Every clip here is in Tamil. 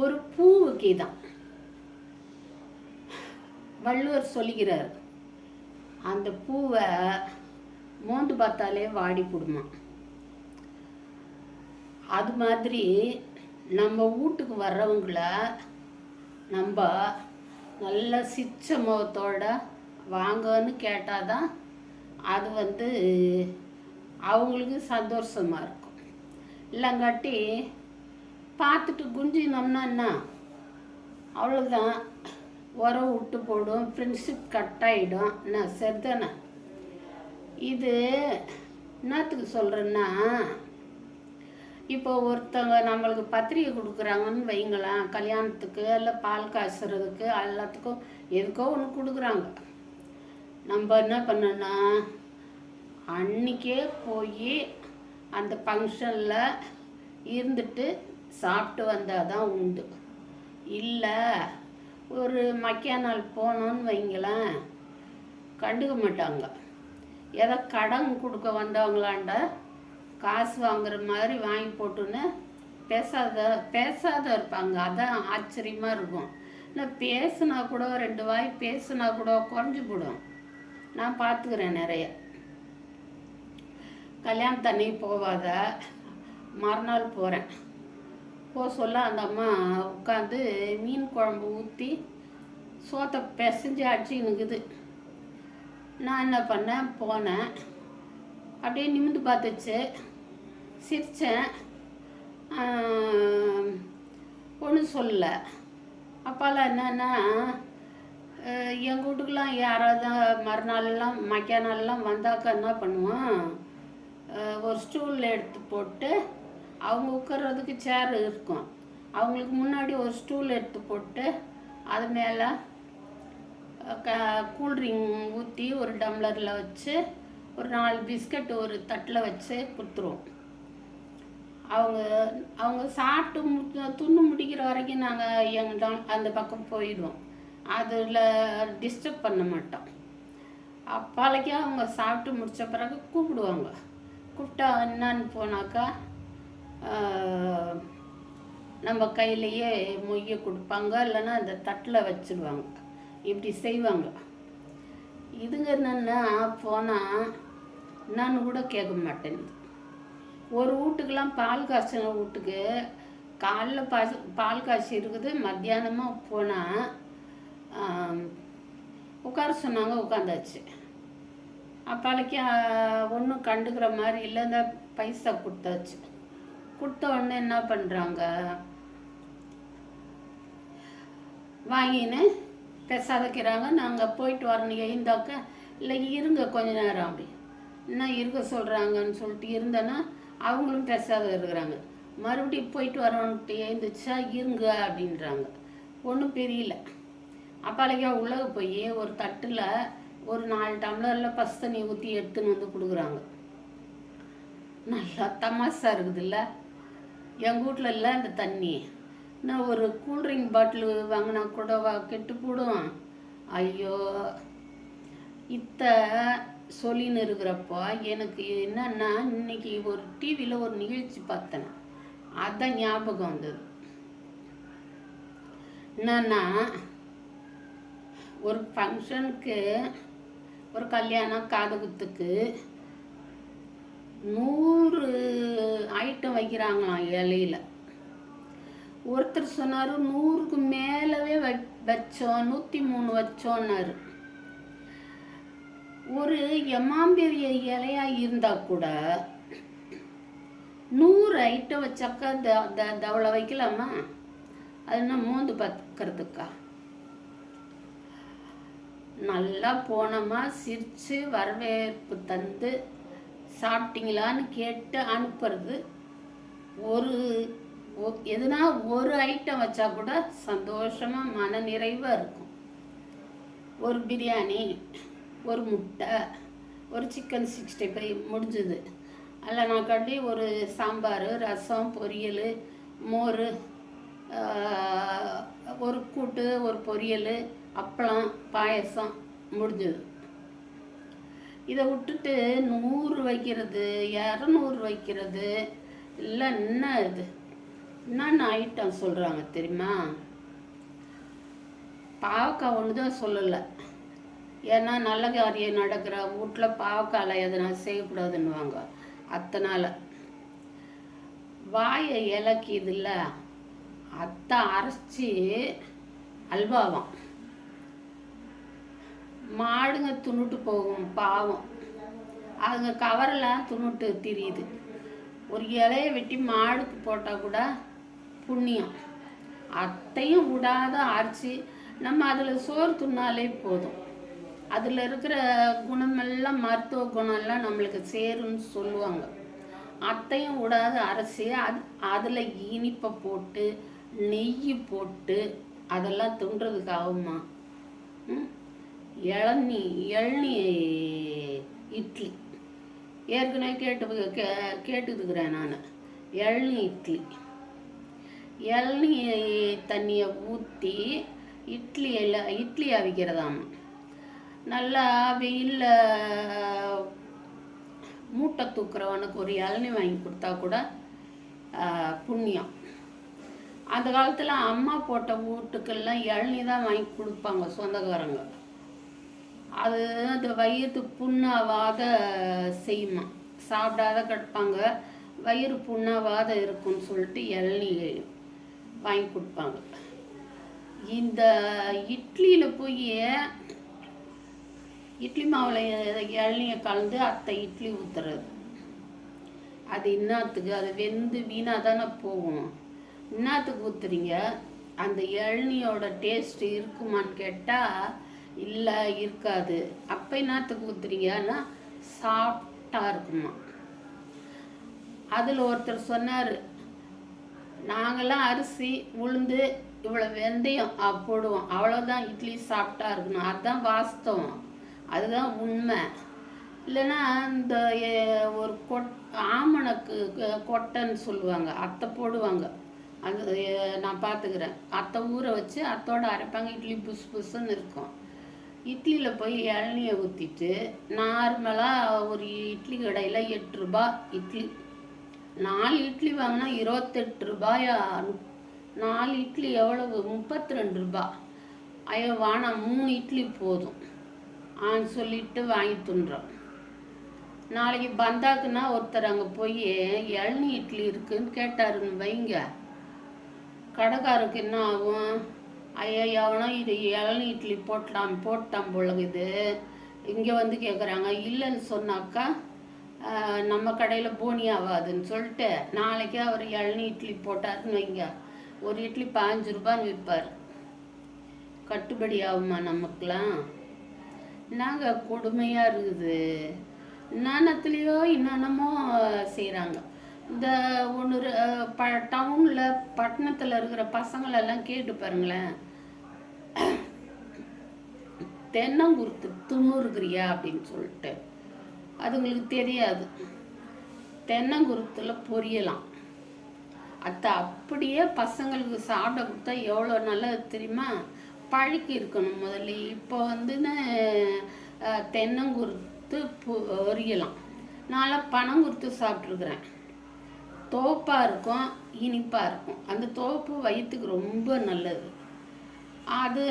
ஒரு பூவுக்கே தான் வள்ளுவர் சொல்லுகிறார் அந்த பூவை மோந்து பார்த்தாலே வாடி போடுமா? அது மாதிரி நம்ம வீட்டுக்கு வர்றவங்கள நம்ம நல்ல சிச்ச முகத்தோட வாங்கன்னு கேட்டால் தான் அது வந்து அவங்களுக்கு சந்தோஷமாக இருக்கும். இல்லைங்காட்டி பார்த்துட்டு குஞ்சினோம்னா என்ன? அவ்வளோதான் உரம் விட்டு போடும். ஃப்ரெண்ட்ஷிப் கட் ஆகிடும் என்ன சரிதானே? இது என்னத்துக்கு சொல்கிறேன்னா இப்போ ஒருத்தவங்க நம்மளுக்கு பத்திரிக்கை கொடுக்குறாங்கன்னு வைங்களேன் கல்யாணத்துக்கு இல்லை பால் காய்ச்சறதுக்கு எல்லாத்துக்கும் எதுக்கோ ஒன்று கொடுக்குறாங்க. நம்ம என்ன பண்ணோன்னா அன்னைக்கே போய் அந்த ஃபங்க்ஷனில் இருந்துட்டு சாப்பிட்டு வந்தால் தான் உண்டு. இல்லை ஒரு மக்கியா நாள் போனோன்னு வைங்களேன் கண்டுக்க மாட்டாங்க. ஏதோ கடன் கொடுக்க வந்தவங்களாண்ட காசு வாங்குற மாதிரி வாங்கி போட்டுன்னு பேசாத பேசாத இருப்பாங்க. அதான் ஆச்சரியமாக இருக்கும். இல்லை பேசுனா கூட ரெண்டு வாய் பேசுனா கூட குறைஞ்சி போடும். நான் பார்த்துக்கிறேன் நிறைய. கல்யாணம் தண்ணி போகாத மறுநாள் போகிறேன் போக சொல்ல அந்த அம்மா உட்காந்து மீன் குழம்பு ஊற்றி சோத்தை பிசைஞ்சு அடிச்சுன்னுக்குது நான் என்ன பண்ணேன்? போனேன். அப்படியே நிமிந்து பார்த்துச்சு. சிரித்தேன் ஒன்றும் சொல்லல. அப்பாலாம் என்னன்னா எங்கள் வீட்டுக்கெலாம் யாராவது மறுநாள்லாம் மக்கிய நாள்லாம் வந்தாக்கா என்ன பண்ணுவோம் ஒரு ஸ்டூலில் எடுத்து போட்டு அவங்க உட்கார்றதுக்கு சேர் இருக்கும். அவங்களுக்கு முன்னாடி ஒரு ஸ்டூல் எடுத்து போட்டு அது மேலே க கூல்ட்ரிங் ஊற்றி ஒரு டம்ளரில் வச்சு ஒரு நாலு பிஸ்கட் ஒரு தட்டில் வச்சு கொடுத்துருவோம். அவங்க அவங்க சாப்பிட்டு மு துண்ணு முடிக்கிற வரைக்கும் நாங்கள் எங்கள் அந்த பக்கம் போயிடுவோம். அதில் டிஸ்டர்ப் பண்ண மாட்டோம். அப்பாலைக்கே அவங்க சாப்பிட்டு முடித்த பிறகு கூப்பிடுவாங்க. கூப்பிட்டா என்னன்னு போனாக்கா நம்ம கையிலையே மொய்ய கொடுப்பாங்க இல்லைன்னா அந்த தட்டில் வச்சிடுவாங்க இப்படி செய்வாங்க. இதுங்க என்னன்னா போனால் நான் கூட கேட்க மாட்டேன். ஒரு வீட்டுக்கெல்லாம் பால் காய்ச்சின வீட்டுக்கு காலைல பால் பால் காய்ச்சி இருக்குது மத்தியானமாக போனால் உட்கார சொன்னாங்க உட்காந்தாச்சு. அப்பாலைக்கு ஒன்றும் கண்டுக்கிற மாதிரி இல்லை இந்த பைசா கொடுத்தாச்சு. கொடுத்த உடனே என்ன பண்ணுறாங்க வாங்கின்னு பெசாதக்கிறாங்க நாங்கள் போயிட்டு வரணும் எழுந்தாக்க இல்லை இருங்க கொஞ்ச நேரம் அப்படி. என்ன இருக்க சொல்கிறாங்கன்னு சொல்லிட்டு இருந்தேன்னா அவங்களும் பெசாத இருக்கிறாங்க மறுபடியும் போயிட்டு வரோன்ட்டு எழுந்துச்சா இருங்க அப்படின்றாங்க. ஒன்றும் தெரியல அப்பாலைக்கா உள்ளக போய் ஒரு தட்டில் ஒரு நாலு டம்ளரில் பசு தண்ணி ஊற்றி எடுத்துன்னு வந்து கொடுக்குறாங்க. நல்லா தமாசா இருக்குதுல்ல. எங்கள் வீட்டில் இல்லை அந்த தண்ணி. நான் ஒரு கூல்ட்ரிங்க் பாட்டில் வாங்கினா கூட வா கெட்டு போடும். ஐயோ. இத்த சொல்லின்னு இருக்கிறப்போ எனக்கு என்னன்னா இன்னைக்கு ஒரு டிவியில் ஒரு நிகழ்ச்சி பார்த்தேன். அதான் ஞாபகம் வந்தது. என்னன்னா ஒரு ஃபங்க்ஷனுக்கு ஒரு கல்யாணம் காது குத்துக்கு நூறு ஐட்டம் வைக்கிறாங்களாம் இலையில. ஒருத்தர் சொன்னார் நூறுக்கு மேலவே வச்சோம் நூற்றி மூணு வச்சோன்னாரு ஒரு எமாம்பெரிய இலையா இருந்தா கூட நூறு ஐட்டம் வச்சாக்கா த த தவளை வைக்கலாமா? அது மோந்து பார்க்கறதுக்கா நல்லா போனோமா சிரித்து வரவேற்பு தந்து சாப்பிட்டீங்களான்னு கேட்டு அனுப்புறது ஒரு எதுனா ஒரு ஐட்டம் வச்சா கூட சந்தோஷமாக மன நிறைவாக இருக்கும். ஒரு பிரியாணி ஒரு முட்டை ஒரு சிக்கன் சிக்ஸ்டி ஃபைவ் முடிஞ்சுது. அதில் நான் கட்டி ஒரு சாம்பார் ரசம் பொரியல் மோர் ஒரு கூட்டு ஒரு பொரியல் அப்பளம் பாயசம் முடிஞ்சுது. இதை விட்டுட்டு நூறு வைக்கிறது இரநூறு வைக்கிறது இல்லை என்ன இது? என்னென்ன ஐட்டம் சொல்கிறாங்க தெரியுமா? பாவக்காய் ஒன்று தான் சொல்லலை. ஏன்னா நல்ல காரியம் நடக்கிற வீட்டில் பாவக்காயில் எதனா செய்யக்கூடாதுன்னுவாங்க. அத்தனால. வாயை இலக்கியதில்ல அத்தை அரைச்சி அல்வாவாம். மாடுங்க துணுட்டு போகும் பாவம். அதுங்க கவரெல்லாம் துணுட்டு திரியுது. ஒரு இலையை வெட்டி மாடுக்கு போட்டால் கூட புண்ணியம். அத்தையும் விடாத அரைச்சி நம்ம அதில் சோறு துண்ணாலே போதும். அதில் இருக்கிற குணமெல்லாம் மருத்துவ குணம்லாம் நம்மளுக்கு சேரும்னு சொல்லுவாங்க. அத்தையும் விடாத அரைச்சி அது அதில் இனிப்பை போட்டு நெய் போட்டு அதெல்லாம் துண்டுறதுக்கு ஆகுமா இளநீ இளநீ இட்லி. ஏற்கனவே கேட்டு கே கேட்டுக்கிறேன் நான். இளநீ இட்லி. இளநீ தண்ணியை ஊற்றி இட்லி எல்லாம் இட்லி அவிக்கிறதாம். நல்லா வெயிலில் மூட்டை தூக்குறவனுக்கு ஒரு இளநீ வாங்கி கொடுத்தா கூட புண்ணியம். அந்த காலத்தில் அம்மா போட்ட வீட்டுக்கெல்லாம் இளநீ தான் வாங்கி கொடுப்பாங்க சொந்தக்காரங்க. அது அந்த வயிறு புண்ணாவாத செய்யுமா? சாப்பிடாத கிடப்பாங்க. வயிறு புண்ணாவாத இருக்கும்னு சொல்லிட்டு இளநீ வாங்கி கொடுப்பாங்க. இந்த இட்லியில் போய் இட்லி மாவில் இளநியை கலந்து அத்தை இட்லி ஊற்றுறது அது இன்னத்துக்கு அது வெந்து வீணாக தானே போகும். இன்னத்துக்கு ஊற்றுறீங்க அந்த இளநியோட டேஸ்ட் இருக்குமான்னு கேட்டால் இல்லை இருக்காது. அப்போ என்னத்துக்கு ஊற்றுறீங்கன்னா சாஃப்டாக இருக்குமா அதில் ஒருத்தர் சொன்னார் நாங்களாம் அரிசி உளுந்து இவ்வளோ வெந்தயம் போடுவோம். அவ்வளோதான் இட்லி சாப்பிட்டா இருக்கணும். அதுதான் வாஸ்தவம். அதுதான் உண்மை. இல்லைன்னா இந்த ஒரு கொட் ஆமணக்கு கொட்டைன்னு சொல்லுவாங்க. அத்தை போடுவாங்க. அது நான் பார்த்துக்கிறேன் அத்தை ஊற வச்சு அத்தோட அரைப்பாங்க. இட்லி புஸ் புஸ்ன்னு இருக்கும். இட்லியில் போய் இளநியை ஊற்றிட்டு நார்மலாக ஒரு இட்லி கடையில் எட்டு ரூபா இட்லி. நாலு இட்லி வாங்கினா இருபத்தெட்டு ரூபாயா? நாலு இட்லி எவ்வளவு? முப்பத்தி ரெண்டு ரூபா. ஐயோ வாணா மூணு இட்லி போதும். ஆன்னு சொல்லிட்டு வாங்கி துன்றோம். நாளைக்கு பந்தாக்குன்னா ஒருத்தர் அங்கே போய் இளநீ இட்லி இருக்குன்னு கேட்டாருன்னு வைங்க. கடைக்காருக்கு என்ன ஆகும்? ஐயா எவனோ இது இளநீ இட்லி போட்டலாம் போட்டான் பொழுகுது இங்கே வந்து கேட்குறாங்க இல்லைன்னு சொன்னாக்கா நம்ம கடையில் போனி ஆகாதுன்னு சொல்லிட்டு நாளைக்கே அவர் இளநி இட்லி போட்டாருன்னு வைங்க. ஒரு இட்லி பாஞ்சு ரூபான்னு விற்பார். கட்டுப்படி ஆகுமா நமக்குலாம்? நாங்கள் கொடுமையாக இருக்குது. நாணத்துலேயோ என்னென்னமோ செய்கிறாங்க இந்த ஒன்று ப டவுனில் பட்டணத்தில் இருக்கிற பசங்களெல்லாம் கேட்டு பாருங்களேன். தென்னங்குருத்து துண்ணுருக்கிறியா அப்படின்னு சொல்லிட்டு. அதுங்களுக்கு தெரியாது. தென்னங்குருத்தில் பொரியலாம். அதை அப்படியே பசங்களுக்கு சாப்பிட கொடுத்தா எவ்வளோ நல்லது தெரியுமா? பழுக்கி இருக்கணும் முதல்ல. இப்போ வந்துன்னு தென்னங்குருத்து பொரியலாம். நான்லாம் பனங்குருத்து சாப்பிட்ருக்குறேன் தோப்பாக இருக்கும் இனிப்பாக இருக்கும். அந்த தோப்பு வயிற்றுக்கு ரொம்ப நல்லது. அது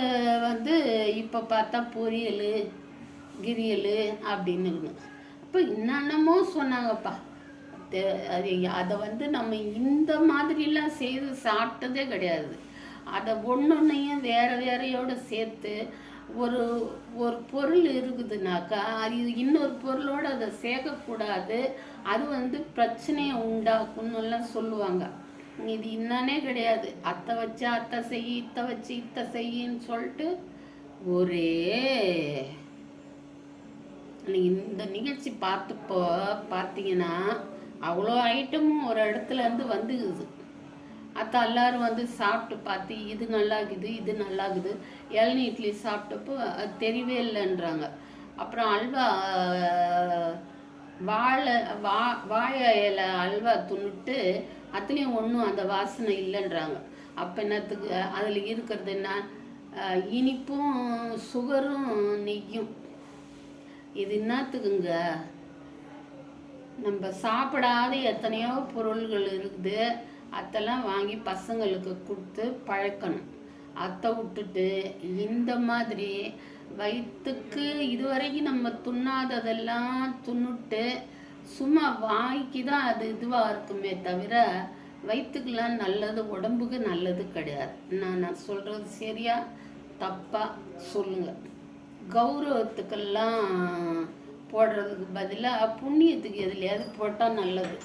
வந்து இப்போ பார்த்தா பொரியல் கிரியல் அப்படின்னு அப்போ என்னென்னமோ சொன்னாங்கப்பா. அது அதை வந்து நம்ம இந்த மாதிரிலாம் செய்து சாப்பிட்டதே கிடையாது. அதை ஒன்றொன்னையும் வேறு வேறையோடு சேர்த்து ஒரு ஒரு பொருள் இருக்குதுனாக்கா அது இன்னொரு பொருளோடு அதை சேர்க்கக்கூடாது. அது வந்து பிரச்சனையை உண்டாக்குன்னு எல்லாம் சொல்லுவாங்க. இது என்னன்னே கிடையாது. அத்தை வச்சு அத்தை செய் இத்தை வச்சு இத்தை செய்யின்னு சொல்லிட்டு ஒரே இந்த நிகழ்ச்சி பார்த்தப்போ பார்த்தீங்கன்னா அவ்வளோ ஐட்டமும் ஒரு இடத்துல இருந்து வந்துக்குது அத்தை எல்லாரும் வந்து சாப்பிட்டு பார்த்து இது நல்லாக்குது இது நல்லாக்குது. இளநி இட்லி சாப்பிட்டப்போ அது தெரியவே இல்லைன்றாங்க. அப்புறம் அல்வா வாழை வா வாழை இலை அல்வா துணுட்டு அதுலேயும் ஒன்றும் அந்த வாசனை இல்லைன்றாங்க. அப்போ என்னத்துக்கு அதில் இருக்கிறது என்ன? இனிப்பும் சுகரும் நெய்யும். இது என்னத்துக்குங்க? நம்ம சாப்பிடாத எத்தனையோ பொருள்கள் இருக்குது. அதெல்லாம் வாங்கி பசங்களுக்கு கொடுத்து பழக்கணும். அதை விட்டுட்டு இந்த மாதிரி வயிற்றுக்கு இதுவரைக்கும் நம்ம துண்ணாததெல்லாம் துண்ணுட்டு சும்மா வாய்க்கு தான் அது இதுவாக இருக்குமே தவிர வயிற்றுக்கெல்லாம் நல்லது உடம்புக்கு நல்லது கிடையாது. நான் நான் சொல்கிறது சரியா? தப்பாக சொல்லுங்கள் கௌரவத்துக்கெல்லாம் போடுறதுக்கு பதிலாக புண்ணியத்துக்கு எதுலையாவது போட்டால் நல்லது.